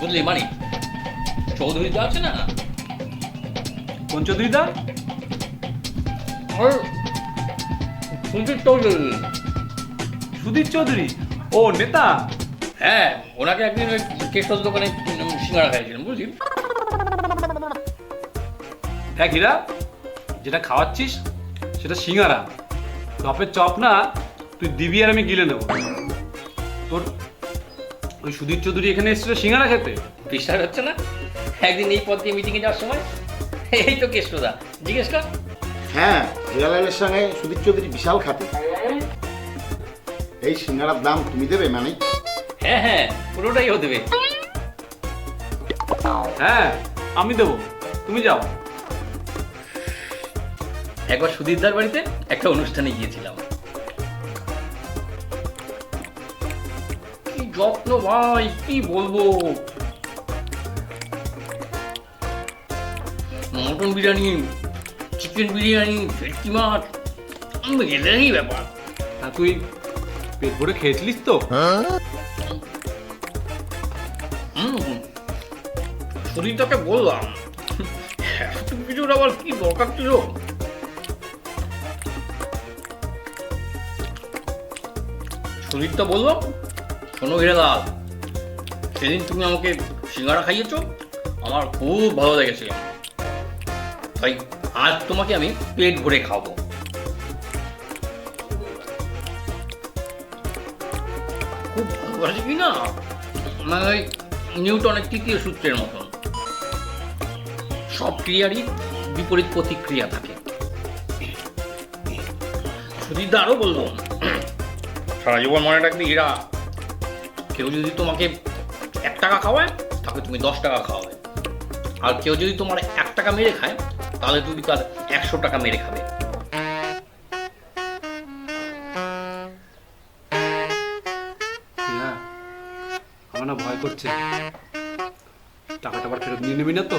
বুঝলি মানে? চৌধুরী দা আছে না? কোন চৌধুরী দা সুজিত চৌধুরী। সুধীর চৌধুরী? ও নেতা? হ্যাঁ ওনাকে একদিন ওই কেষ্টর দোকানে সিঙ্গারা খাইছিলাম বুঝলি? দেখ হীরা যেটা খাওয়াচ্ছিস সেটা সিঙ্গারা। চপের চপ না তুই দিবি আর আমি গিলে নেব। তোর ওই সুধীর চৌধুরী এখানে এসেছিল সিঙ্গারা খেতে। বিশ্বাস হচ্ছে না? একদিন এই পথ দিয়ে মিটিংয়ে যাওয়ার সময়? এই তো কেষ্টদা জিজ্ঞেস কর। হ্যাঁ হিরালালের সঙ্গে সুদীপ চৌধুরী বিশাল খাতে এই সিঙ্গারার দাম তুমি দেবে মানে হ্যাঁ হ্যাঁ পুরোটাই হতে দেবে। হ্যাঁ আমি দেবো। তুমি যাও। একবার সুধীরদার বাড়িতে একটা অনুষ্ঠানে গিয়েছিলাম। যত্ন ভাই কি বলব? মটন বিরিয়ানি চিকেন বিরিয়ানি ভেটকি মাছ মেলেরই ব্যাপার। তা তুই পেট ভরে খেয়েছিলিস তো? হুম বললাম এত কিছুর আবার কি দরকার ছিল? সুদীপ্তা বলল শোনো হিরালাল সেদিন তুমি আমাকে সিঙ্গারা খাইয়েছো, আমার খুব ভালো লেগেছে তাই আজ তোমাকে আমি পেট ভরে খাব খুব ভালোবাসি কি না? মানে ওই নিউটনের তৃতীয় সূত্রের মতন। সব ক্রিয়ারই বিপরীত প্রতিক্রিয়া থাকে। সুদীপদা আরও বলল, সারা জীবন মনে রাখবি এরা কেউ যদি তোমাকে এক টাকা খাওয়ায় তাকে তুমি দশ টাকা খাওয়াবে। আর কেউ যদি তোমার এক টাকা মেরে খায়, তাহলে তুমি তার একশো টাকা মেরে খাবে। না, আমার ভয় করছে। টাকাটা আবার ফেরত নিয়ে নেবি না তো?